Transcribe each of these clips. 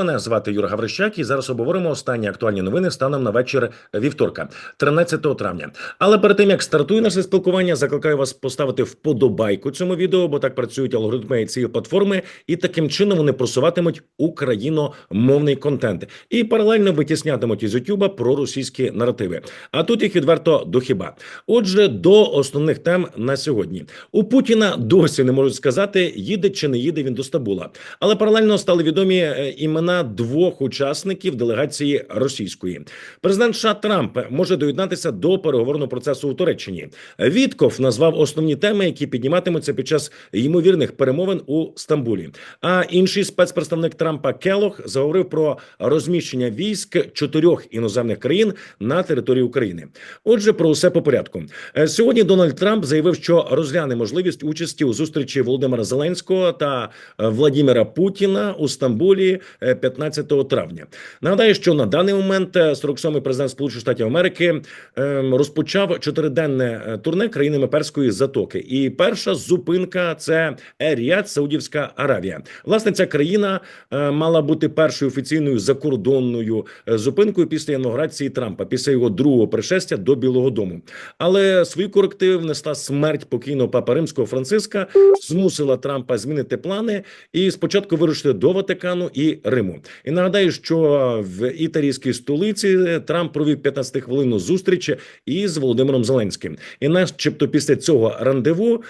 Мене звати Юра Гаврищак, і зараз обговоримо останні актуальні новини станом на вечір вівторка, 13 травня. Але перед тим як стартує наше спілкування, закликаю вас поставити вподобайку цьому відео, бо так працюють алгоритми цієї платформи, і таким чином вони просуватимуть україномовний контент і паралельно витіснятимуть із Ютуба про російські наративи. А тут їх відверто до хіба. Отже, до основних тем на сьогодні у Путіна досі не можуть сказати, їде чи не їде він до Стамбула. Але паралельно стали відомі е, імена двох учасників делегації російської. Президент США Трамп може доєднатися до переговорного процесу у Туреччині. Вітков назвав основні теми, які підніматимуться під час ймовірних перемовин у Стамбулі. А інший спецпредставник Трампа Келох заговорив про розміщення військ чотирьох іноземних країн на території України. Отже, про усе по порядку. Е, Сьогодні Дональд Трамп заявив, що розгляне можливість участі у зустрічі Володимира Зеленського та е, Владіміра Путіна у Стамбулі е, 15 травня. Нагадаю, що на даний момент е, 47-й президент Сполучених Штатів Америки ем, розпочав чотириденне е, турне країнами Перської затоки. І перша зупинка це Ер-Ріад, Саудівська Аравія. Власне, ця країна е, мала бути першою офіційною закордонною е, зупинкою після інаугурації Трампа, після його другого пришестя до Білого Дому. Але свої корективи внесла смерть покійного папа римського Франциска, змусила Трампа змінити плани і спочатку вирушити до Ватикану і Риму. І нагадаю, що в італійській столиці Трамп провів 15 хвилинну зустріч із Володимиром Зеленським. І начебто після цього рандеву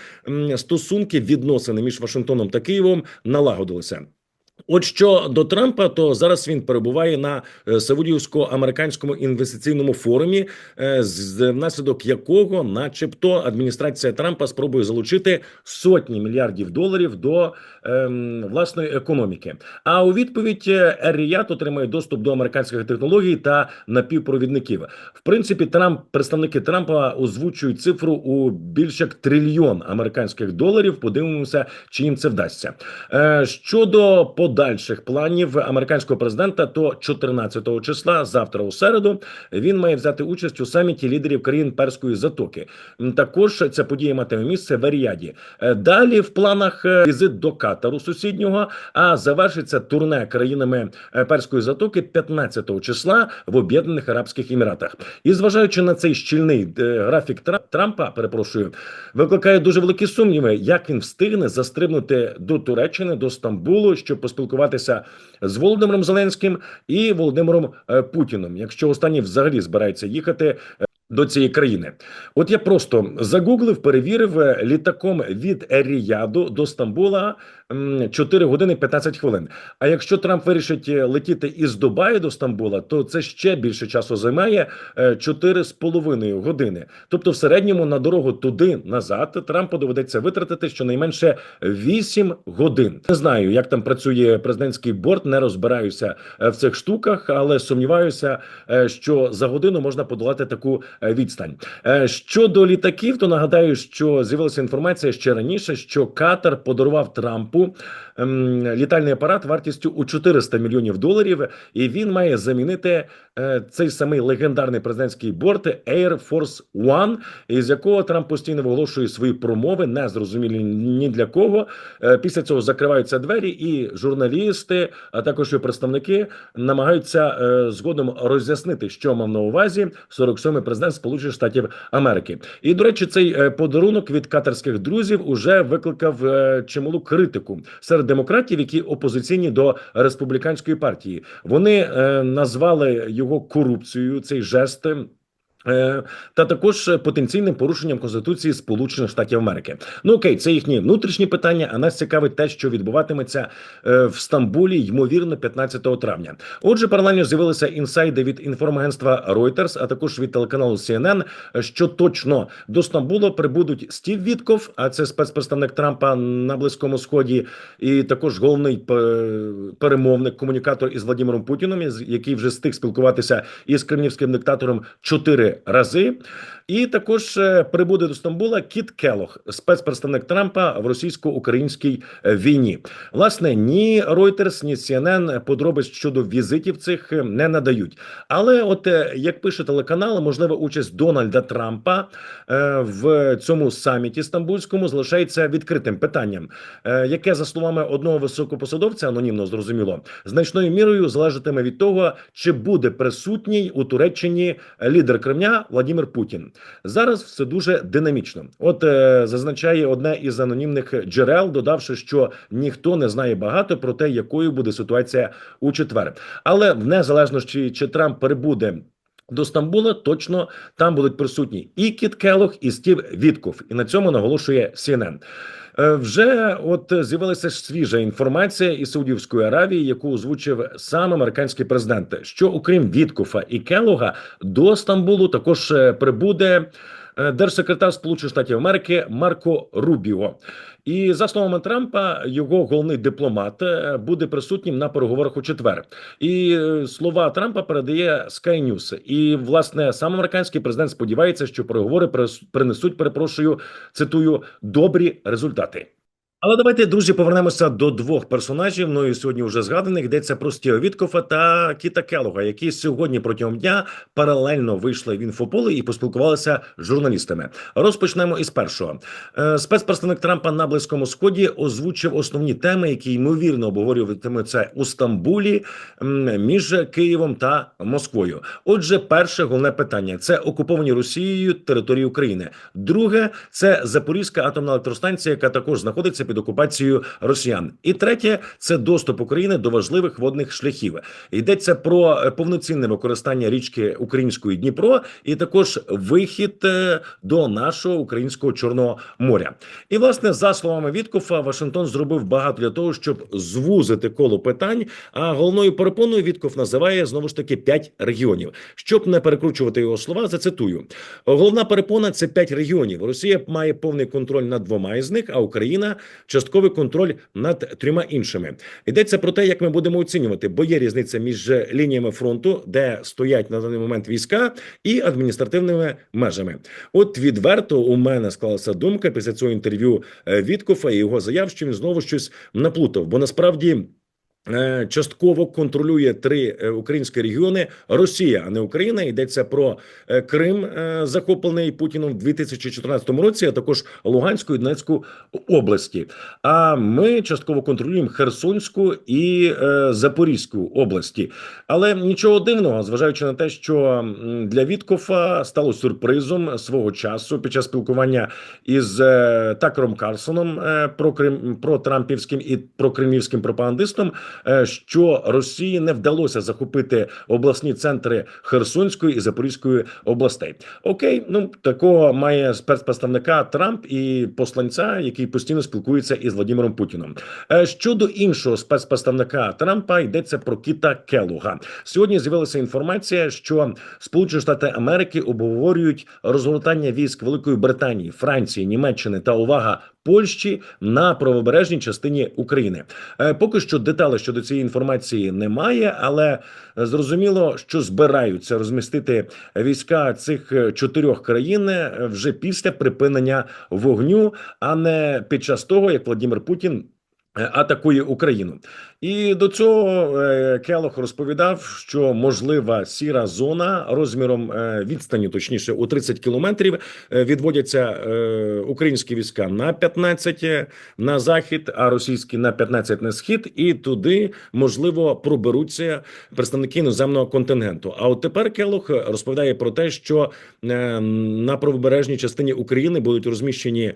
стосунки відносини між Вашингтоном та Києвом налагодилися. От що до Трампа, то зараз він перебуває на е, Саудівсько-американському інвестиційному форумі, е, з внаслідок якого, начебто, адміністрація Трампа спробує залучити сотні мільярдів доларів до ем, власної економіки. А у відповідь Ер-Ріад отримає доступ до американських технологій та напівпровідників. В принципі, Трамп представники Трампа озвучують цифру у більш як трильйон американських доларів. Подивимося, чи їм це вдасться. Е, Щодо подальших планів американського президента, то 14 числа, завтра у середу, він має взяти участь у саміті лідерів країн Перської затоки. Також ця подія матиме місце в Аріаді. Е, Далі в планах е, візит до Катару сусіднього, а завершиться турне країнами е, Перської затоки 15 числа в Об'єднаних Арабських Еміратах. І зважаючи на цей щільний графік Тра- Трампа, перепрошую, викликає дуже великі сумніви, як він встигне застрибнути до Туреччини, до Стамбулу, щоб поспілкуватися з Володимиром Зеленським і Володимиром е, Путіним, якщо останній взагалі збирається їхати. Е, До цієї країни, от я просто загуглив, перевірив е, літаком від Еріяду до Стамбула м, 4 години 15 хвилин. А якщо Трамп вирішить е, летіти із Дубаю до Стамбула, то це ще більше часу займає е, 4,5 години. Тобто, в середньому на дорогу туди назад Трампу доведеться витратити щонайменше 8 годин. Не знаю, як там працює президентський борт, не розбираюся е, в цих штуках, але сумніваюся, е, що за годину можна подолати таку е, відстань. Е, Щодо літаків, то нагадаю, що з'явилася інформація ще раніше, що Катар подарував Трампу літальний апарат вартістю у 400 мільйонів доларів, і він має замінити е, цей самий легендарний президентський борт Air Force One, із якого Трамп постійно виголошує свої промови, не зрозумілі ні для кого. Е, Після цього закриваються двері, і журналісти, а також і представники намагаються е, згодом роз'яснити, що мав на увазі 47-й президент Сполучених Штатів Америки. І до речі, цей подарунок від катарських друзів уже викликав чималу критику серед демократів, які опозиційні до республіканської партії. Вони е, назвали його корупцією. Цей жест. Е, Та також потенційним порушенням конституції Сполучених Штатів Америки. Ну окей, це їхні внутрішні питання. А нас цікавить те, що відбуватиметься е, в Стамбулі, ймовірно, 15 травня. Отже, паралельно з'явилися інсайди від інформагентства Reuters, а також від телеканалу CNN, що точно до Стамбула прибудуть Стів Вітков, а це спецпредставник Трампа на близькому сході, і також головний перемовник, комунікатор із Владимиром Путіним, із- який вже встиг спілкуватися із кремлівським диктатором чотири рази. І також е, прибуде до Стамбула Кіт Келох, спецпредставник Трампа в російсько-українській е, війні. Власне, ні Reuters, ні CNN подробиць щодо візитів цих е, не надають. Але, от як пише телеканал, можлива участь Дональда Трампа в цьому саміті стамбульському залишається відкритим питанням, яке за словами одного високопосадовця, анонімно зрозуміло, значною мірою залежатиме від того, чи буде присутній у Туреччині лідер Кремля Владимир Путін. Зараз все дуже динамічно. От е, зазначає одне із анонімних джерел, додавши, що ніхто не знає багато про те, якою буде ситуація у четвер. Але в незалежності чи Трамп перебуде. До Стамбула точно там будуть присутні і Кіт Келох, і Стів Вітков. І на цьому наголошує CNN. Е, Вже от з'явилася свіжа інформація із Саудівської Аравії, яку озвучив сам американський президент, що окрім Віткофа і Келога до Стамбулу також е, прибуде держсекретар Сполучених Штатів Америки Марко Рубіо. І за словами Трампа, його головний дипломат е, буде присутнім на переговорах у четвер. І е, слова Трампа передає Sky News. І власне сам американський президент сподівається, що переговори принесуть, перепрошую, цитую, добрі результати. Але давайте, друзі, повернемося до двох персонажів. Мною сьогодні вже згаданих йдеться про Стіва Віткофа та Кіта Келога, які сьогодні протягом дня паралельно вийшли в інфополе і поспілкувалися з журналістами. Розпочнемо із першого. Е, Спецпредставник Трампа на близькому сході озвучив основні теми, які ймовірно обговорюватимуться у Стамбулі між Києвом та Москвою. Отже, перше головне питання це окуповані Росією території України. Друге це Запорізька атомна електростанція, яка також знаходиться під окупацією росіян. І третє це доступ України до важливих водних шляхів. Йдеться про е, повноцінне використання річки Української Дніпро, і також вихід е, до нашого українського чорного моря. І власне, за словами Віткофа, Вашингтон зробив багато для того, щоб звузити коло питань. А головною перепоною Віткоф називає знову ж таки п'ять регіонів. Щоб не перекручувати його слова, зацитую: головна перепона це п'ять регіонів. Росія має повний контроль над двома із них, а Україна частковий контроль над трьома іншими. Йдеться про те, як ми будемо оцінювати, бо є різниця між лініями фронту, де стоять на даний момент війська, і адміністративними межами. От відверто у мене склалася думка після цього інтерв'ю е, Віткофа і його заяв, що він знову щось наплутав, бо насправді. Е, Частково контролює три е, українські регіони Росія, а не Україна. Йдеться про е, Крим, захоплений Путіном в 2014 році, а також Луганську і Донецьку області. А ми частково контролюємо Херсонську і Запорізьку області. Але нічого дивного, зважаючи на те, що для Віткофа стало сюрпризом свого часу під час спілкування із Такером Карсоном про Крим про Трампівським і про кремлівським пропагандистом, що Росії не вдалося захопити обласні центри Херсонської і Запорізької областей. Окей, ну такого має спецпредставника Трамп і посланця, який постійно спілкується із Владимиром Путіном. Е, Щодо іншого спецпредставника Трампа йдеться про Кіта Келуга. Сьогодні з'явилася інформація, що Сполучені Штати Америки обговорюють розгортання військ Великої Британії, Франції, Німеччини та увага Польщі на правобережній частині України. Е, Поки що деталей щодо цієї інформації немає, але е, зрозуміло, що збираються розмістити війська цих е, чотирьох країн вже після припинення вогню, а не під час того, як Владимир Путін. Атакує Україну, і до цього е, Келох розповідав, що можлива сіра зона розміром е, відстані, точніше у 30 кілометрів, е, відводяться українські війська на 15 на захід, а російські на 15 на схід, і туди можливо проберуться представники іноземного контингенту. А от тепер Келох розповідає про те, що на правобережній частині України будуть розміщені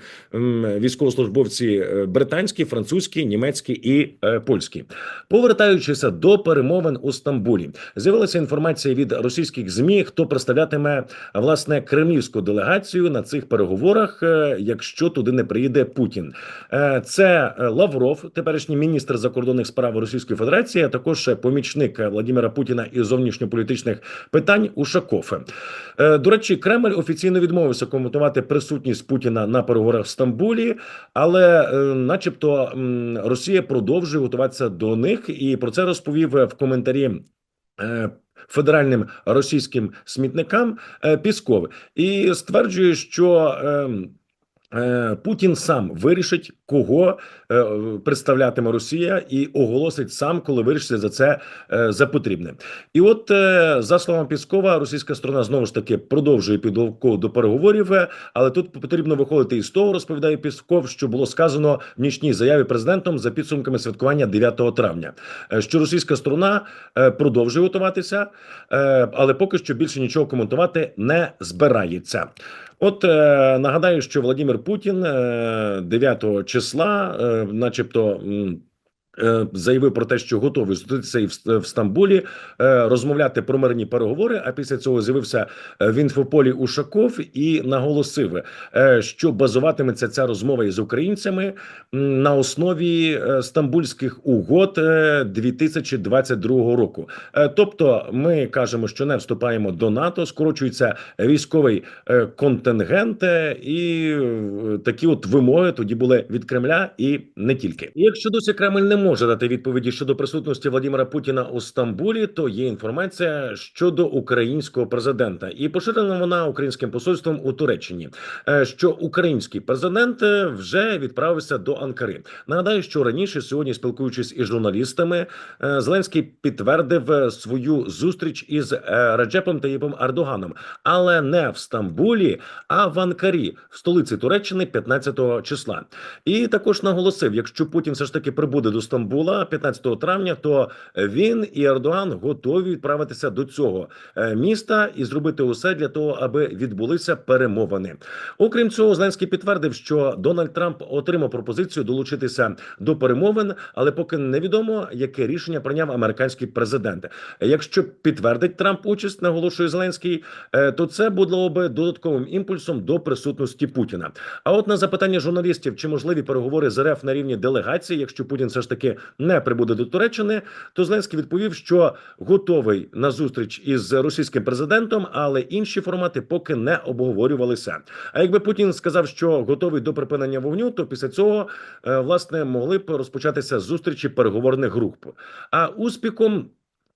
військовослужбовці британські, французькі, німецькі і польські. Повертаючися до перемовин у Стамбулі, з'явилася інформація від російських змі, хто представлятиме власне кремлівську делегацію на цих переговорах, е, якщо туди не приїде Путін. Е, Це е, Лавров, теперішній міністр закордонних справ Російської Федерації, а також помічник Владимира Путіна із зовнішньополітичних питань Ушаков. До речі, Кремль офіційно відмовився коментувати присутність Путіна на переговорах в Стамбулі, але, начебто, Росія продовжує готуватися до них, і про це розповів е, в коментарі. е, федеральним російським смітникам е, Пісков і стверджує, що. Е, Путін сам вирішить, кого е, представлятиме Росія, і оголосить сам, коли вирішить за це е, за потрібне. І от за словами Піскова, російська сторона знову ж таки продовжує підготовку до переговорів, але тут потрібно виходити із того, розповідає Пісков, що було сказано в нічній заяві президентом за підсумками святкування 9 травня, що російська сторона продовжує готуватися, але поки що більше нічого коментувати не збирається. От е, нагадаю, що Владимир Путін е, 9 числа, е, начебто. Е, Заявив про те, що готовий зустрітися і в, Стамбулі е, розмовляти про мирні переговори. А після цього з'явився е, в інфополі Ушаков і наголосив, що базуватиметься ця розмова із українцями на основі стамбульських угод е, 2022 року. Тобто, ми кажемо, що не вступаємо до НАТО, скорочується військовий контингент, і такі от вимоги тоді були від Кремля і не тільки. Якщо досі Кремль не може дати відповіді щодо присутності Владимира Путіна у Стамбулі, то є інформація щодо українського президента, і поширена вона українським посольством у Туреччині, е, що український президент е, вже відправився до Анкари. Нагадаю, що раніше сьогодні, спілкуючись із журналістами, е, Зеленський підтвердив свою зустріч із Реджепом Таїпом Ердоганом, але не в Стамбулі, а в Анкарі, в столиці Туреччини, 15 числа. І також наголосив: якщо Путін все ж таки прибуде до Стамбула 15 травня, то він і Ердоган готові відправитися до цього е, міста і зробити усе для того, аби відбулися перемовини. Окрім цього, Зеленський підтвердив, що Дональд Трамп отримав пропозицію долучитися до перемовин, але поки невідомо, яке рішення прийняв американський президент. Якщо підтвердить Трамп участь, наголошує Зеленський, е, то це було би додатковим імпульсом до присутності Путіна. А от на запитання журналістів, чи можливі переговори з РФ на рівні делегації, якщо Путін все ж таки не прибуде до Туреччини, то Зеленський відповів, що готовий на зустріч із російським президентом, але інші формати поки не обговорювалися. А якби Путін сказав, що готовий до припинення вогню, то після цього е, власне могли б розпочатися зустрічі переговорних груп. А успіхом.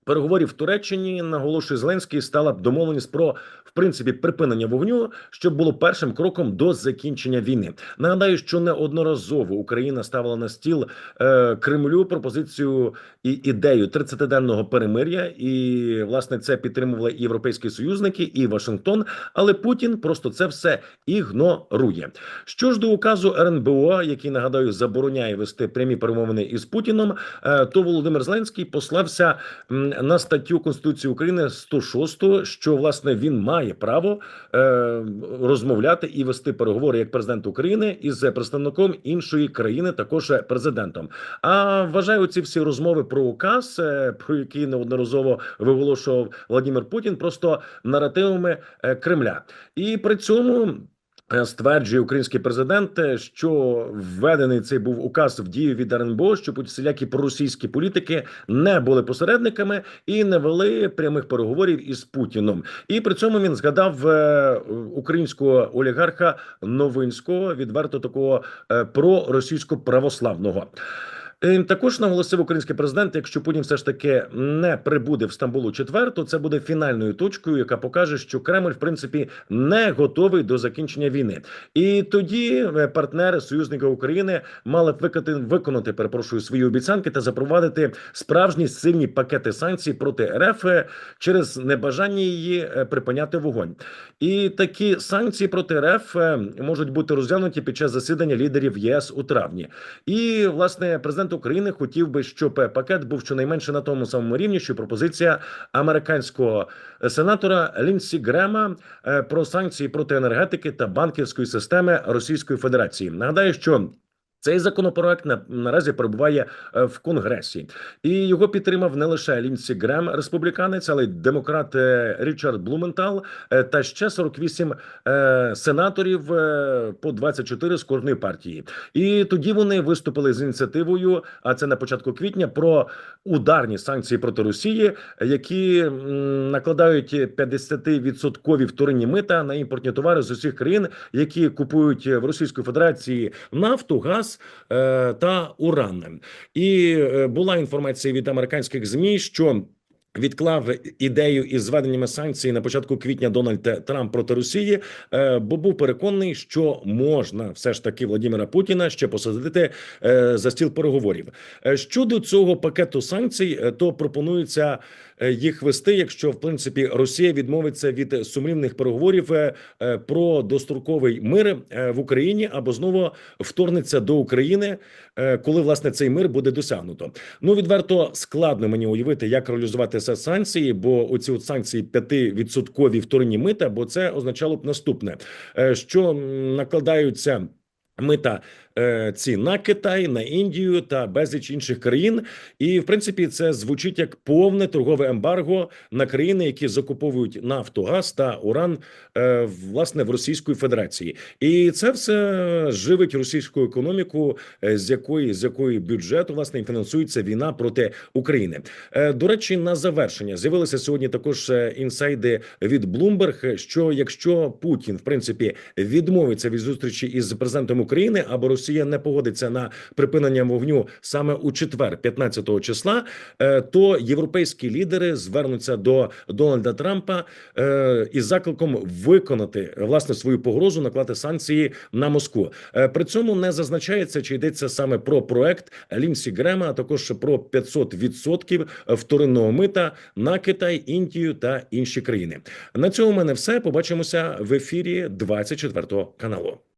Переговорів в Туреччині наголошує Зеленський стала б домовленість про в принципі припинення вогню, що було першим кроком до закінчення війни. Нагадаю, що неодноразово Україна ставила на стіл е, Кремлю пропозицію і ідею 30-денного перемир'я, і власне це підтримували і європейські союзники, і Вашингтон. Але Путін просто це все ігнорує. Що ж до указу РНБО, який нагадаю забороняє вести прямі перемовини із Путіном, е, то Володимир Зеленський послався на статтю Конституції України 106, що власне він має право е, розмовляти і вести переговори як президент України із представником іншої країни, також президентом. А вважаю ці всі розмови про указ, е, про який неодноразово виголошував Владимир Путін, просто наративами е, Кремля, і при цьому. Е, Стверджує український президент, е, що введений цей був указ в дію від РНБО, щоб всілякі проросійські політики не були посередниками і не вели прямих переговорів із Путіном. І при цьому він згадав е, українського олігарха Новинського, відверто такого проросійсько православного. Е, Також наголосив український президент: якщо Путін все ж таки не прибуде в Стамбул у четвер, то це буде фінальною точкою, яка покаже, що Кремль в принципі не готовий до закінчення війни. І тоді е, партнери союзники України мали б виконати, виконати, перепрошую, свої обіцянки та запровадити справжні сильні пакети санкцій проти РФ е, через небажання її е, припиняти вогонь. І такі санкції проти РФ можуть бути розглянуті під час засідання лідерів ЄС у травні. І власне президент України хотів би, щоб е, пакет був щонайменше на тому самому рівні, що пропозиція американського сенатора Лінсі Грема е, про санкції проти енергетики та банківської системи Російської Федерації. Нагадаю, що цей законопроект на, наразі перебуває е, в Конгресі, і його підтримав не лише Лінсі Грем, республіканець, але й демократ е, Річард Блументал е, та ще 48 е, сенаторів е, по 24 з кожної партії. І тоді вони виступили з ініціативою. А це на початку квітня про ударні санкції проти Росії, які м, накладають 50% вторинні мита на імпортні товари з усіх країн, які купують в Російської Федерації нафту, газ е, та уран. І е, була інформація від американських змі, що Відклав ідею із зведеннями санкцій на початку квітня Дональд Трамп проти Росії, е, бо був переконаний, що можна все ж таки Владимира Путіна ще посадити за стіл переговорів. Щодо цього пакету санкцій, то пропонується їх вести, якщо в принципі Росія відмовиться від сумлінних переговорів е, е, про достроковий мир е, в Україні або знову вторгнеться до України, е, коли власне цей мир буде досягнуто. Ну відверто складно мені уявити, як реалізувати це санкції, бо оці от санкції 5% вторинні мита, бо це означало б наступне, е, що накладаються. Мита е, ці на Китай, на Індію та безліч інших країн, і в принципі це звучить як повне торгове ембарго на країни, які закуповують нафту, газ та уран е, власне в Російської Федерації, і це все живить російську економіку, е, з якої з якої бюджету власне фінансується війна проти України. До речі, на завершення. З'явилися сьогодні також інсайди від Bloomberg, що якщо Путін в принципі відмовиться від зустрічі із президентом України або Росія не погодиться на припинення вогню саме у четвер, 15 числа, е, то європейські лідери звернуться до Дональда Трампа е, із закликом виконати власне свою погрозу, наклати санкції на Москву. Е, При цьому не зазначається, чи йдеться саме про проект Лінсі Грема, а також про 500% вторинного мита на Китай, Індію та інші країни. На цьому в мене все. Побачимося в ефірі 24 каналу.